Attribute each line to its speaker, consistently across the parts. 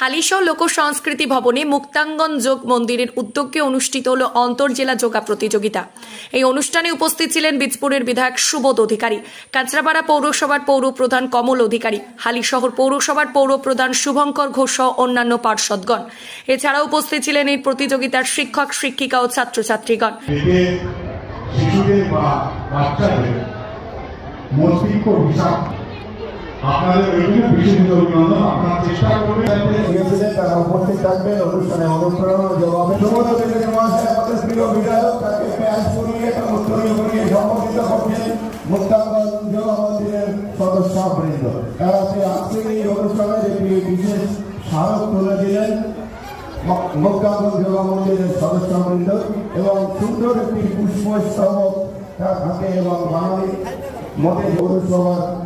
Speaker 1: হালিশহ লোক সংস্কৃতি ভবনে মুক্তাঙ্গন যোগ মন্দিরের উদ্যোগে অনুষ্ঠিত হল অন্তর্জেলা যোগা প্রতিযোগিতা। এই অনুষ্ঠানে উপস্থিত ছিলেন বীজপুরের বিধায়ক সুবোধ অধিকারী, কাঁচরাপাড়া পৌরসভার পৌর প্রধান কমল অধিকারী, হালিশহর পৌরসভার পৌর প্রধান শুভঙ্কর ঘোষ সহ অন্যান্য পার্ষদগণ এছাড়াও উপস্থিত ছিলেন এই প্রতিযোগিতার শিক্ষক, শিক্ষিকা ও ছাত্রছাত্রীগণ।
Speaker 2: মস্তিষ্ক হিসাব আপনাদের ওইগুলো বিশেষ অভিনন্দন, আপনারা চেষ্টা করবেন।
Speaker 3: তারা উপস্থিত থাকবেন, অনুষ্ঠানে অনুপ্রেরণা জবাবে। সমস্ত থেকে মহাশয় আমাদের সদস্য বৃন্দ তারা সে আজকের এই অনুষ্ঠানের একটি বিশেষ স্মারক তুলে দিলেন ম- মুক্তাঙ্গন যোগা মন্দিরের সদস্য বৃন্দ এবং সুন্দর একটি পুষ্পস্তবক তার হাতে এবং বাঙালি মতে পৌরসভার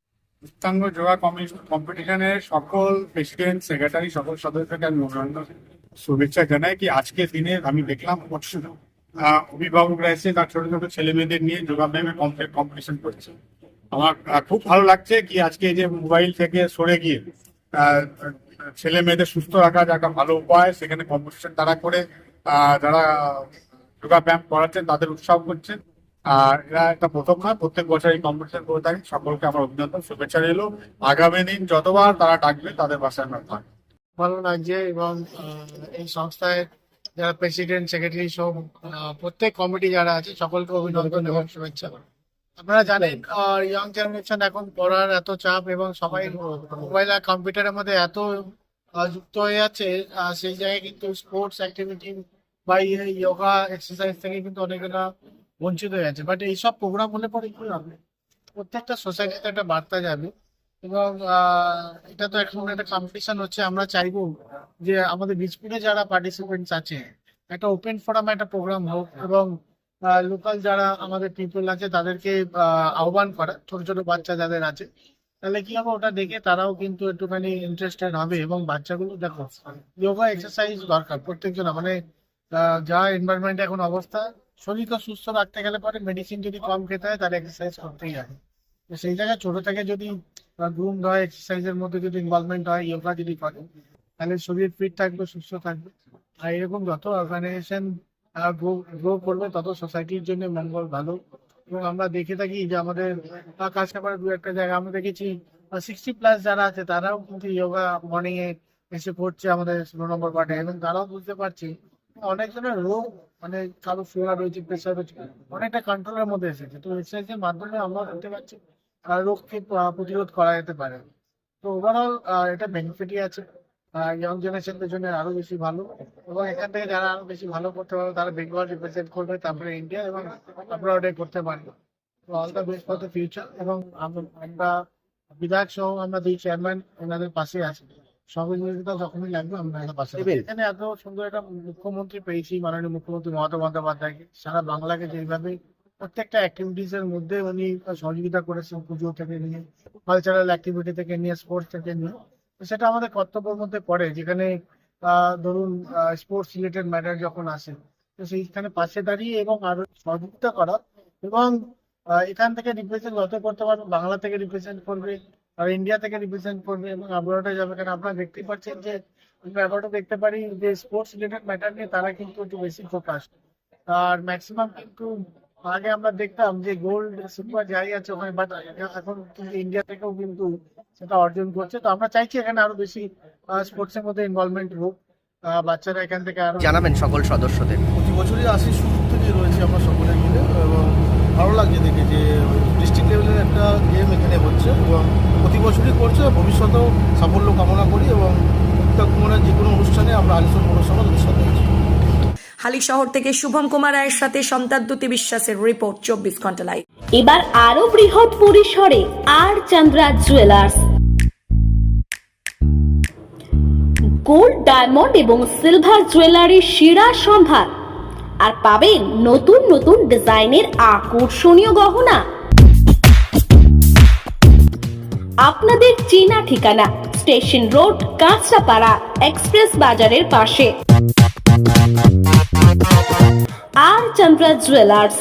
Speaker 4: উত্তাঙ্গ যোগা কম্পিটিশনের সকল প্রেসিডেন্ট, সেক্রেটারি, সকল সদস্যকে আমি অভিনন্দন, শুভেচ্ছা জানাই কি আজকের দিনে আমি দেখলাম প্রচুর অভিভাবকরা এসে তার ছোট ছোট ছেলে মেয়েদের নিয়ে যোগা ব্যায়ামে কম্পিটিশন করছে। আমার খুব ভালো লাগছে কি আজকে যে মোবাইল থেকে সরে গিয়ে ছেলে মেয়েদের সুস্থ রাখার যে ভালো উপায়, সেখানে কম্পিটিশন তারা করে যারা যোগা ব্যায়াম করাচ্ছেন তাদের উৎসাহ করছেন। আর এরা একটা প্রথম নয় প্রত্যেক বছর এই কম্পিটিশন করে থাকি। সকলকে আমার অভিনন্দন, শুভেচ্ছা রইল। আগামী দিন যতবার তারা ডাকবে, তাদের বাসায় আমরা থাকব।
Speaker 5: ভালো লাগছে এবং এই সংস্থায় যারা প্রেসিডেন্ট সেক্রেটারি সব প্রত্যেক কমিটি যারা আছে, সকলকে অভিনন্দন এবং শুভেচ্ছা। আপনারা জানেন ইয়ং জেনারেশন এখন পড়ার এত চাপ এবং সবাই মোবাইল আর কম্পিউটারের মধ্যে এত যুক্ত হয়ে যাচ্ছে সেই জায়গায় কিন্তু স্পোর্টস অ্যাক্টিভিটি বা যোগা এক্সারসাইজ থেকে কিন্তু অনেকটা বঞ্চিত হয়ে যাচ্ছে বাট এইসব প্রোগ্রাম হলে পরে কি হবে? প্রত্যেকটা সোসাইটিতে একটা বার্তা যাবে। এবং এটা তো এখন একটা কম্পিটিশন হচ্ছে। আমরা চাইব যে আমাদের বীজপুরে যারা পার্টিসিপেন্টস আছে একটা ওপেন ফোরাম একটা প্রোগ্রাম হোক এবং লোকাল যারা আমাদের পিপল আছে তাদেরকে আহ, আহ্বান করা ছোট ছোট বাচ্চা যাদের আছে তাহলে কি হবে? ওটা দেখে তারাও কিন্তু একটুখানি ইন্টারেস্টেড হবে এবং বাচ্চাগুলো দেখো যোগা এক্সারসাইজ দরকার প্রত্যেকজন। মানে যা এনভায়রনমেন্ট এখন অবস্থা শরীরকে সুস্থ রাখতে গেলে পরে মেডিসিন যদি কম খেতে হয় তাহলে এক্সারসাইজ করতেই হবে। তো সেই জায়গায় ছোট থেকে যদি গ্রুম হয় এক্সারসাইজের মধ্যে যদি ইনভলভমেন্ট হয় যোগা যদি করে তাহলে শরীর ফিট থাকবে সুস্থ থাকবে। আর এরকম যত অর্গানাইজেশন গ্রো করবে তত সোসাইটির জন্য মঙ্গল ভালো। এবং আমরা দেখে থাকি যে আমাদের আহ, কাছকাপাড়া দু একটা জায়গা আমরা দেখেছি সিক্সটি প্লাস যারা আছে তারাও কিন্তু যোগা মর্নিং এ এসে পড়ছে আমাদের নম্বর ওয়ার্ডে এবং তারাও বুঝতে পারছি অনেকজনের রোগ মানে কারও ফিভার রয়েছে প্রেশার রয়েছে অনেকটা কন্ট্রোলের মধ্যে এসেছে। তো এক্সারসাইজের মাধ্যমে আমরা পাচ্ছি আহ, রোগকে প্রতিরোধ করা যেতে পারে। তো ওভারঅল এটা বেনিফিটই আছে। ইয়ং জেনারেশনদের জন্য আরও বেশি ভালো। এবং এখান থেকে যারা আরও বেশি ভালো করতে পারবে তারা বেঙ্গল রিপ্রেজেন্ট করবে তারপরে ইন্ডিয়া এবং অ্যাব্রডে করতে পারবে। All the best for the future এবং আমরা বিধায়ক সহ আমরা দুই চেয়ারম্যান ওনাদের পাশে আছি। সহযোগিতা যখনই লাগবে আমরা এখানে পাশে এখানে এত সুন্দর একটা মুখ্যমন্ত্রী পেয়েছি মাননীয় মুখ্যমন্ত্রী মমতা বন্দ্যোপাধ্যায়কে। সারা বাংলাকে যেভাবে প্রত্যেকটা অ্যাক্টিভিটিস এর মধ্যে উনি সহযোগিতা করেছেন পুজো থেকে নিয়ে কালচারাল অ্যাক্টিভিটি থেকে নিয়ে স্পোর্টস থেকে নিয়ে। সেটা আমাদের কর্তব্যের মধ্যে পড়ে। যেখানে ধরুন স্পোর্টস রিলেটেড ম্যাটার যখন আসে তো সেইখানে পাশে দাঁড়িয়ে এবং আরও সহযোগিতা করা এবং এখান থেকে রিপ্রেজেন্ট যত করতে পারবে বাংলা থেকে রিপ্রেজেন্ট করবে আর ইন্ডিয়া থেকে রিপ্রেজেন্ট করবে এবং আবহাওয়াটা যাবে কারণ আপনারা দেখতেই পাচ্ছেন যে আমরা দেখতে পারি যে স্পোর্টস রিলেটেড ম্যাটার নিয়ে তারা কিন্তু একটু বেশি ফোকাস আর ম্যাক্সিমাম কিন্তু আগে আমরা দেখতাম যে গোল্ড সিলভার যাই আছে ওখানে বাট এখন ইন্ডিয়া থেকেও কিন্তু সেটা অর্জন করছে। তো আমরা চাইছি এখানে আরও বেশি স্পোর্টস এর মধ্যে ইনভলভমেন্ট হোক। বাচ্চারা এখান থেকে আরও
Speaker 6: জানাবেন সকল সদস্যদের।
Speaker 7: প্রতি বছরই আসি শুরু থেকে রয়েছে আমরা সকলে মিলে এবং ভালো লাগছে দেখে যে ডিস্ট্রিক্ট লেভেলের একটা গেম এখানে হচ্ছে এবং বছরই করছে ভবিষ্যতেও সাফল্য কামনা করি এবং উত্তর কুমারের যে কোনো অনুষ্ঠানে আমরা আলিশন পৌরসভা তাদের সাথে আছি।
Speaker 1: হালি শহর থেকে শুভম কুমার রায়ের সাথে সন্তাদ্যুতি বিশ্বাসের রিপোর্ট চব্বিশ ঘণ্টা লাইভ
Speaker 8: এবার আরও বৃহৎ পরিসরে R Chandra jewellers gold diamond এবং সিলভার জুয়েলারির সেরা সম্ভার। আর পাবেন নতুন নতুন ডিজাইনের আকর্ষণীয় গহনা। আপনাদের চীনা ঠিকানা স্টেশন রোড কাঁচরাপাড়া এক্সপ্রেস বাজারের পাশে। R Chandra jewellers.